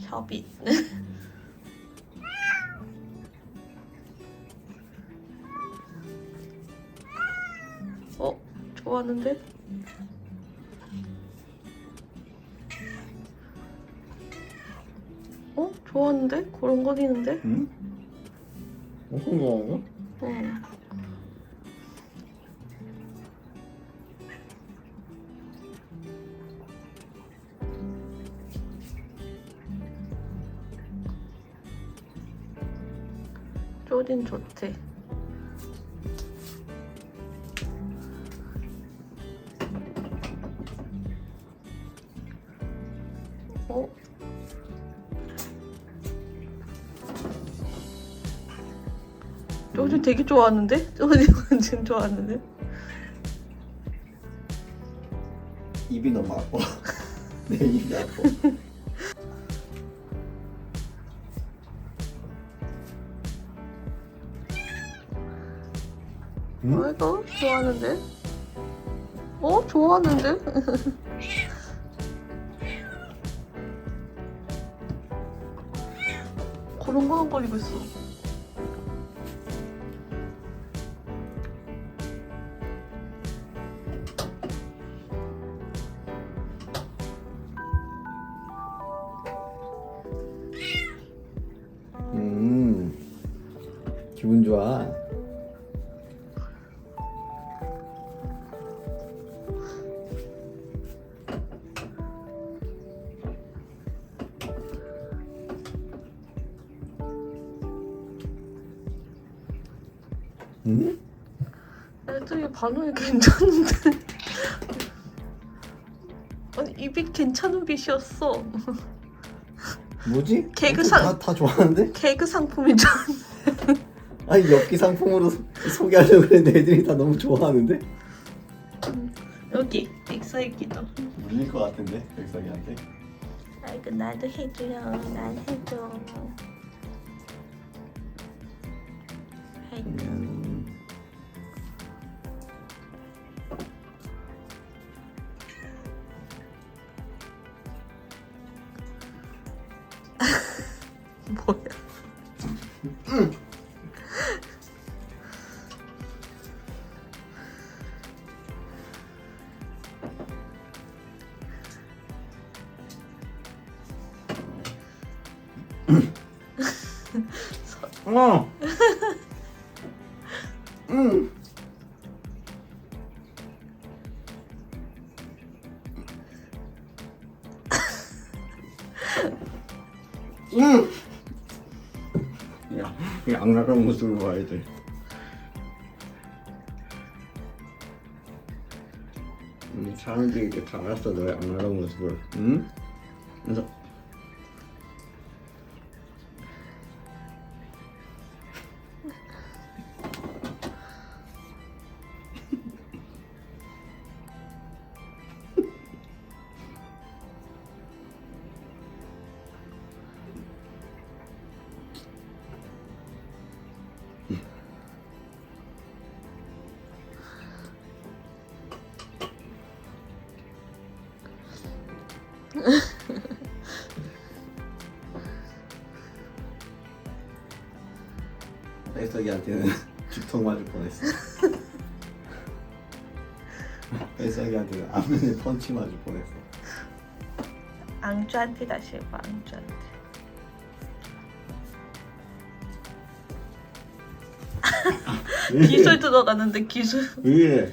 협의. 어? 좋아하는데? 어? 좋아하는데? 고른거리는데? 응? 엄청 좋아하는 거? 응. 쪼딘 좋대. 어? 쪼딘 되게 좋아하는데? 쪼딘 완전 좋아하는데? 입이 너무 아파. 내 입이 아파. 응? 아이고 좋아하는데? 어? 좋아하는데? 거렁거렁거리고 있어 음. 기분 좋아. 응? 애들이 반응이 괜찮은데. 아니 입이 괜찮은 빛이었어. 뭐지? 개그상- 다, 다 좋아하는데? 개그 상품이잖아 아니 엽기 상품으로 소, 소개하려고 했는데 애들이 다 너무 좋아하는데? 여기 엑사이기다. 물릴 것 같은데 백석이한테? 아이고 나도 해줘요. 난 해줘. 아이고 음. 뭐야 어. 음. 음. 야, 이 악랄한 모습을 봐야 돼. 음, 사람들이 이렇게 다 알았어 너의 악랄한 모습을. 응? 그래서 혜석이한테는 죽통 맞을 뻔했어. 혜석이한테는 앞면에 펀치 맞을 뻔했어. 앙주한테 다시 해봐 앙주한테 기술 들어가는데 기술 왜?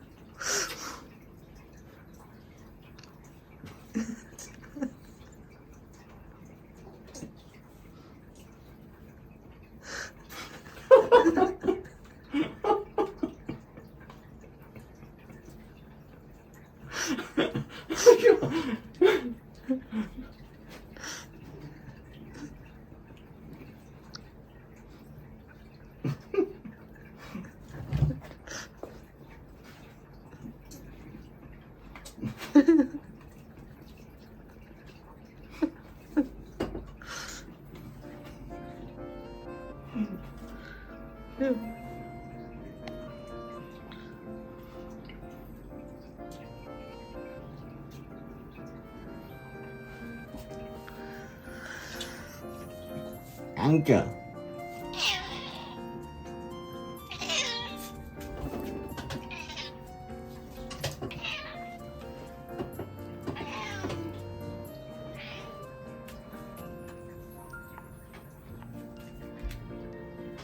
안겨.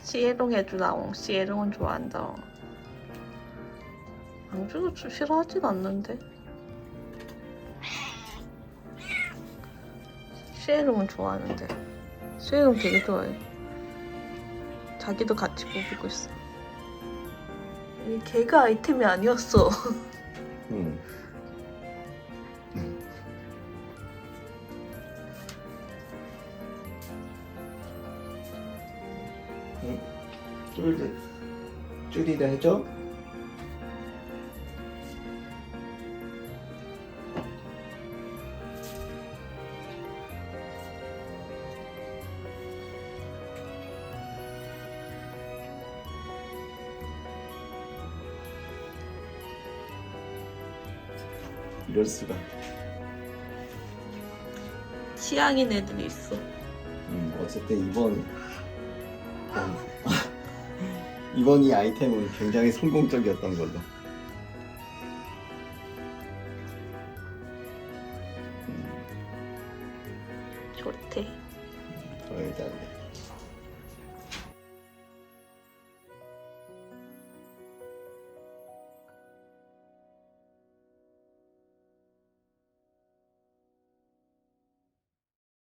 시에롱 해주라옹. 시에롱은 좋아한다. 앙주도 좀 싫어하진 않는데. 시에롱은 좋아하는데. 시에롱 되게 좋아해. 자기도 같이 뽑고 있어. 이 걔가 아이템이 아니었어. 응. 응. 쫄리, 쫄리다 해줘? 이럴 수가. 취향인 애들이 있어. 음, 어쨌든 이번 어, 이번 이 아이템은 굉장히 성공적이었던 걸로. 좋대. 어, 일단